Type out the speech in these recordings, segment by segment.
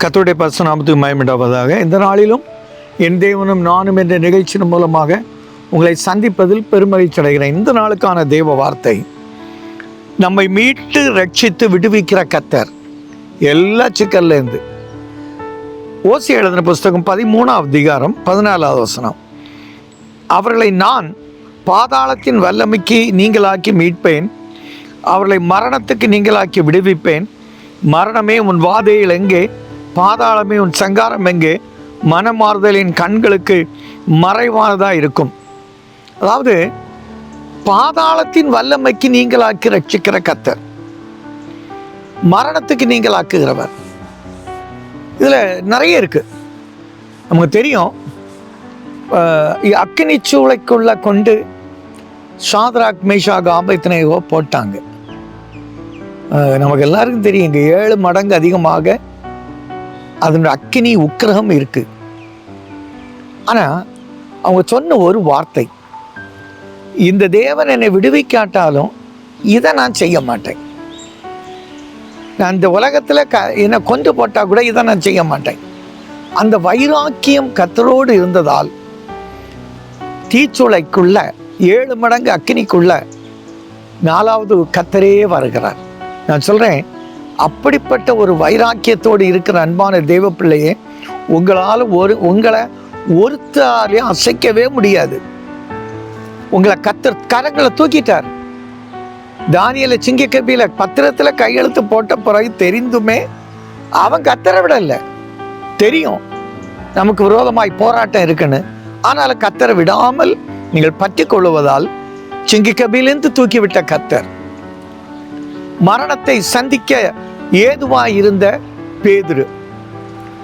கத்தருடைய பரிசுநாமத்துக்கு மயமிடாவதாக. இந்த நாளிலும் என் தேவனும் நானும் என்ற நிகழ்ச்சியின் மூலமாக உங்களை சந்திப்பதில் பெருமகிழ்ச்சி அடைகிறேன். இந்த நாளுக்கான தெய்வ வார்த்தை நம்மை மீட்டு ரட்சித்து விடுவிக்கிற கத்தர் எல்லா சிக்கல்லேருந்து ஓசி எழுதின புஸ்தகம் பதிமூணாவது அதிகாரம் பதினாலாவது வசனம். அவர்களை நான் பாதாளத்தின் வல்லமைக்கு நீங்களாக்கி மீட்பேன் அவர்களை மரணத்துக்கு நீங்களாக்கி விடுவிப்பேன். மரணமே உன் வாதையில் எங்கே? பாதாளமே உன் சங்காரம் எங்கே? மனமாறுதலின் கண்களுக்கு மறைவானதாக இருக்கும். அதாவது பாதாளத்தின் வல்லமைக்கு நீங்களாக்கி ரட்சிக்கிற கத்தர். மரணத்துக்கு நீங்களாக்குகிறவர். இதில் நிறைய இருக்கு. நமக்கு தெரியும் அக்கினி சூளைக்குள்ள கொண்டு ஷாத்ராக் மேஷாக் ஆபத்தினையோ போட்டாங்க. நமக்கு எல்லாருக்கும் தெரியும் இங்கே ஏழு மடங்கு அதிகமாக அதனுடைய அக்கினி உக்கிரகம் இருக்கு. ஆனால் அவங்க சொன்ன ஒரு வார்த்தை இந்த தேவன் என்னை விடுவிக்காட்டாலும் இதை நான் செய்ய மாட்டேன். நான் இந்த உலகத்தில் க என்னை கொண்டு போட்டால் கூட இதை நான் செய்ய மாட்டேன். அந்த வைராக்கியம் கத்தரோடு இருந்ததால் தீச்சுளைக்குள்ள ஏழு மடங்கு அக்கினிக்குள்ள நாலாவது கத்தரே வருகிறார். நான் சொல்கிறேன் அப்படிப்பட்ட ஒரு வைராக்கியத்தோடு இருக்கிற அன்பான தெய்வ பிள்ளையே உங்களால் ஒரு உங்களை ஒருத்தாலையும் அசைக்கவே முடியாது. உங்களை கத்தர் கரங்களை தூக்கிட்டார். தானியலை சிங்க கபியில் பத்திரத்தில் கையெழுத்து போட்ட பிறகு தெரிந்துமே அவன் கத்தரை விடலை. தெரியும் நமக்கு விரோதமாய் போராட்டம் இருக்குன்னு. ஆனாலும் கத்தரை விடாமல் நீங்கள் பற்றி கொள்ளுவதால் சிங்கி கபிலிருந்து தூக்கிவிட்ட கத்தர் மரணத்தை சந்திக்க ஏதுவாக இருந்த பேதுரு.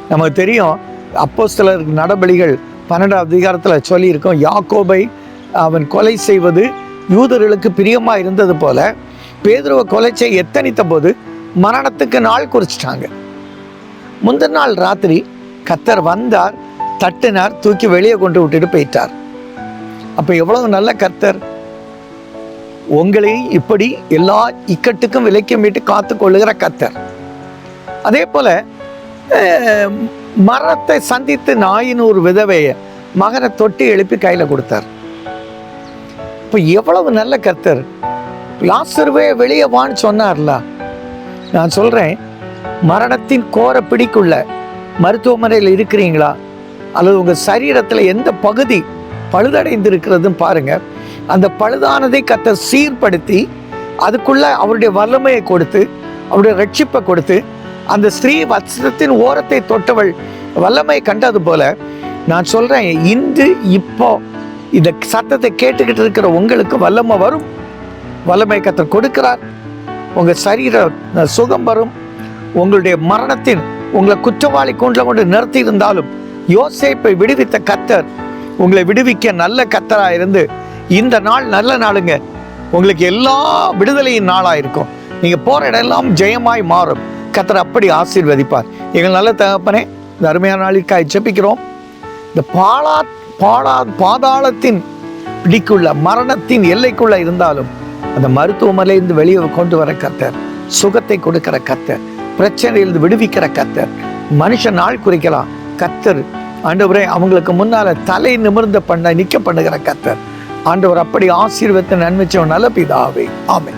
நமக்கு தெரியும் அப்போ சிலர் நடபடிகள் பன்னெண்டாவது அதிகாரத்தில் சொல்லியிருக்கோம் யாக்கோபை அவன் கொலை செய்வது யூதர்களுக்கு பிரியமாக இருந்தது போல பேதுருவை கொலை செய்ய எத்தனித்த போது மரணத்துக்கு நாள் குறிச்சிட்டாங்க. முந்தின நாள் ராத்திரி கத்தர் வந்தார் தட்டினார் தூக்கி வெளியே கொண்டு விட்டுட்டு போயிட்டார். அப்போ எவ்வளவு நல்ல கர்த்தர் உங்களை இப்படி எல்லா இக்கட்டுக்கும் விலைக்கு மீட்டு காத்து கொள்ளுகிற கத்தர். அதே போல மரத்தை மரணத்தை சந்தித்து நாயின் ஒரு விதவைய மகனை தொட்டி எழுப்பி கையில கொடுத்தார். இப்போ எவ்வளவு நல்ல கத்தர் லாசருவே வெளியே வான்னு சொன்னார்ல. நான் சொல்றேன் மரணத்தின் கோர பிடிக்குள்ள மருத்துவமனையில் இருக்கிறீங்களா? அல்லது உங்கள் சரீரத்தில் எந்த பகுதி பழுதடைந்து இருக்கிறதுன்னு பாருங்கள் அந்த பழுதானதை கத்தர் சீர்படுத்தி அதுக்குள்ள அவருடைய வல்லமையை கொடுத்து அவருடைய ரட்சிப்பை கொடுத்து அந்த ஸ்ரீ வஸ்திரத்தின் ஓரத்தை தொட்டவள் வல்லமை கண்டது போல நான் சொல்றேன் இன்று இப்போ இந்த சத்தத்தை கேட்டுக்கிட்டு இருக்கிற உங்களுக்கு வல்லமை வரும். வல்லமை கத்தர் கொடுக்கிறார். உங்க சரீர சுகம் வரும். உங்களுடைய மரணத்தின் உங்களை குற்றவாளி கூண்டில் கொண்டு நிறுத்தி இருந்தாலும் யோசிப்பை விடுவித்த கத்தர் உங்களை விடுவிக்க நல்ல கத்தராக இருந்து இந்த நாள் நல்ல நாளுங்க. உங்களுக்கு எல்லா விடுதலையின் நாளாக இருக்கும் நீங்கள் போகிற இடம் எல்லாம் ஜெயமாய் மாறும். கத்தர் அப்படி ஆசீர்வதிப்பார். எங்கள் நல்ல தகப்பனே இந்த அருமையான நாளிற்காய் ஜெபிக்கிறோம். இந்த பாலா பாலா பாதாளத்தின் பிடிக்குள்ள மரணத்தின் எல்லைக்குள்ள இருந்தாலும் அந்த மருத்துவமனையிலிருந்து வெளியே கொண்டு வர கத்தர் சுகத்தை கொடுக்கிற கத்தர் பிரச்சனையிலிருந்து விடுவிக்கிற கத்தர் மனுஷன் நாள் குறிக்கலாம். கத்தர் ஆண்டவரே அவங்களுக்கு முன்னால் தலை நிமிர்ந்த பண்ண நிற்க பண்ணுகிற கத்தர். ஆண்டவர் அப்படி ஆசீர்வத்தை நன்மைச்சவன் நல்ல பிதாவே. ஆமே